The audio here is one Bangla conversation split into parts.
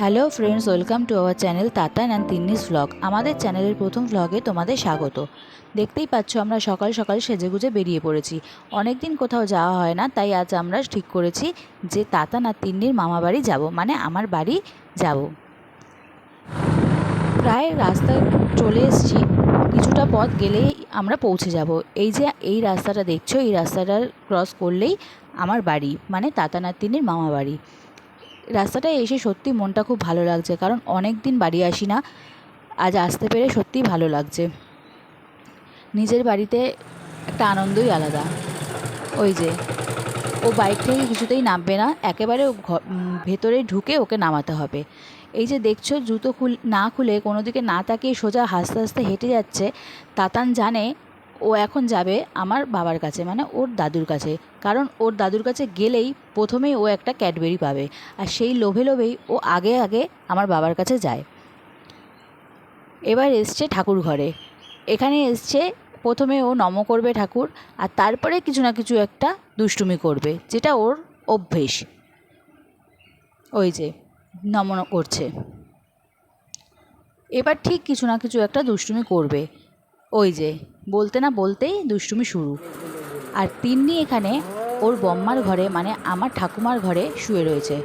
Hello friends, welcome to our channel Tatan and Tinni's vlog আমাদের চ্যানেলের প্রথম ভ্লগে তোমাদের স্বাগত। দেখতেই পাচ্ছ আমরা সকাল সকাল সেজেগুজে বেরিয়ে পড়েছি। অনেক দিন কোথাও যাওয়া হয় না, তাই আজ আমরা ঠিক করেছি যে তাতান আর তিন্নির মামা বাড়ি যাব মানে আমার বাড়ি যাব। প্রায় রাস্তায় চলে এসেছি, কিছুটা পথ গেলেই আমরা পৌঁছে যাব। এই যে এই রাস্তাটা দেখছ, এই রাস্তাটা ক্রস করলেই আমার বাড়ি মানে তাতান আর তিন্নির মামা বাড়ি। রাস্তাটায় এসে সত্যি মনটা খুব ভালো লাগছে, কারণ অনেক দিন বাড়ি আসি না। আজ আসতে পেরে সত্যিই ভালো লাগছে। নিজের বাড়িতে একটা আনন্দই আলাদা। ওই যে, ও বাইক থেকে কিছুতেই নামবে না, একেবারে ভেতরে ঢুকে ওকে নামাতে হবে। এই যে দেখছ, জুতো খুল, না খুলে কোনো দিকে না তাকিয়ে সোজা হাসতে হাসতে হেঁটে যাচ্ছে, তাতান জানে ও এখন যাবে আমার বাবার কাছে মানে ওর দাদুর কাছে। কারণ ওর দাদুর কাছে গেলেই প্রথমেই ও একটা ক্যাডবেরি পাবে। আর সেই লোভে লোভেই ও আগে আগে আমার বাবার কাছে যায়। এবার এসছে ঠাকুর ঘরে। এখানে এসছে, প্রথমে ও নম করবে ঠাকুর, আর তারপরে কিছু না কিছু একটা দুষ্টুমি করবে, যেটা ওর অভ্যেস। ওই যে নমন করছে। এবার ঠিক কিছু না কিছু একটা দুষ্টুমি করবে। ওই যে, বলতে না বলতেই দুষ্টুমি শুরু। আর তিন্নি এখানে ওর বম্মার ঘরে মানে আমার ঠাকুমার ঘরে শুয়ে রয়েছে।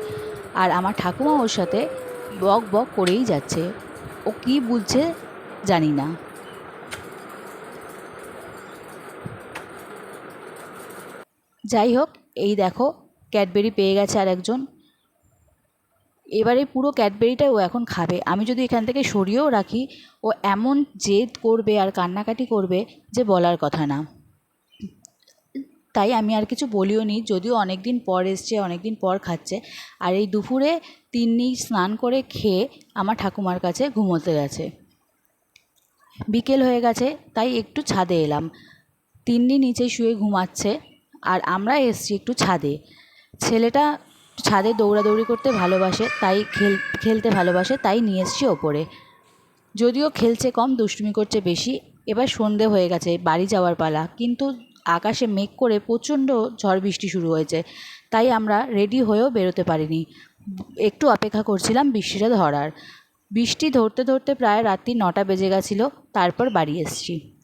আর আমার ঠাকুমা ওর সাথে বক বক করেই যাচ্ছে। ও কি বুঝছে জানি না। যাই হোক, এই দেখো, ক্যাডবেরি পেয়ে গেছে আর একজন এবারে পুরো ক্যাডবেরিটা ও এখন খাবে। আমি যদি এখান থেকে সরিয়েও রাখি, ও এমন জেদ করবে আর কান্নাকাটি করবে যে বলার কথা না। তাই আমি আর কিছু বলিও নি, যদিও অনেক দিন পর এসছে অনেক দিন পর খাচ্ছে। আর এই দুপুরে তিন্নি স্নান করে খেয়ে আমার ঠাকুমার কাছে ঘুমোতে গেছে। বিকেল হয়ে গেছে, তাই একটু ছাদে এলাম। তিন্নি নিচে শুয়ে ঘুমাচ্ছে, আর আমরা এসছি একটু ছাদে। ছেলেটা ছাদে দৌড়াদৌড়ি করতে ভালোবাসে, তাই খেল, খেলতে ভালোবাসে, তাই নিয়ে এসছি ওপরে। যদিও খেলছে কম, দুষ্টুমি করছে বেশি, এবার সন্ধে হয়ে গেছে, বাড়ি যাওয়ার পালা। কিন্তু আকাশে মেঘ করে প্রচণ্ড ঝড় বৃষ্টি শুরু হয়েছে, তাই আমরা রেডি হয়েও বেরোতে পারিনি। একটু অপেক্ষা করছিলাম বৃষ্টিটা ধরার। বৃষ্টি ধরতে ধরতে প্রায় রাত্রি নটা বেজে গেছিল, তারপর বাড়ি এসেছি।